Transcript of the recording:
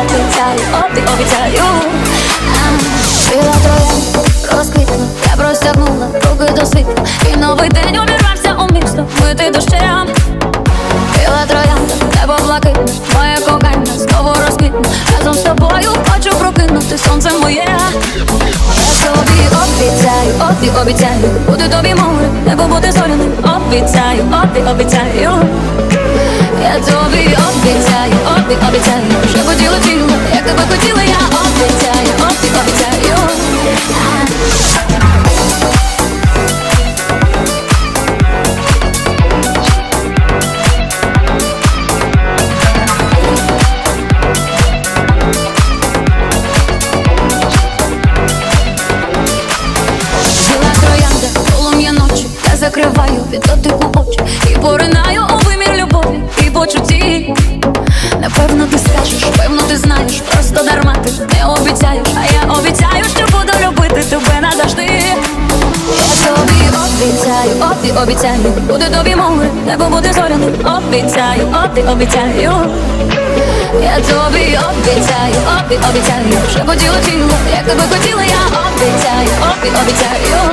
обіцяю, обі, обіцяю. Біла троя я простягнула руки до світла. І новий день увірвався у місто, мити дощем Біла небо блакитне, моє кохання знову розквітне. Разом з тобою хочу прокинути сонце моє. Я тобі обіцяю, обі, обіцяю Бути тобі море, небо бути зоряним. Обіцяю, обі, обіцяю. Я тобі обіцяю, обі, обіцяю закриваю від дотику очі. І поринаю у вимір любові і почутті Напевно ти скажеш, певно ти знаєш. Просто дарма ти не обіцяєш. А я обіцяю, що тебе назавжди Я тобі обіцяю, обі, обіцяю. Буде тобі море, небо буде зоряним Обіцяю, обі, обіцяю. Я тобі обіцяю, обі, обіцяю. Що поділо тіло, як тебе хотіла я. Обіцяю, обі, обіцяю.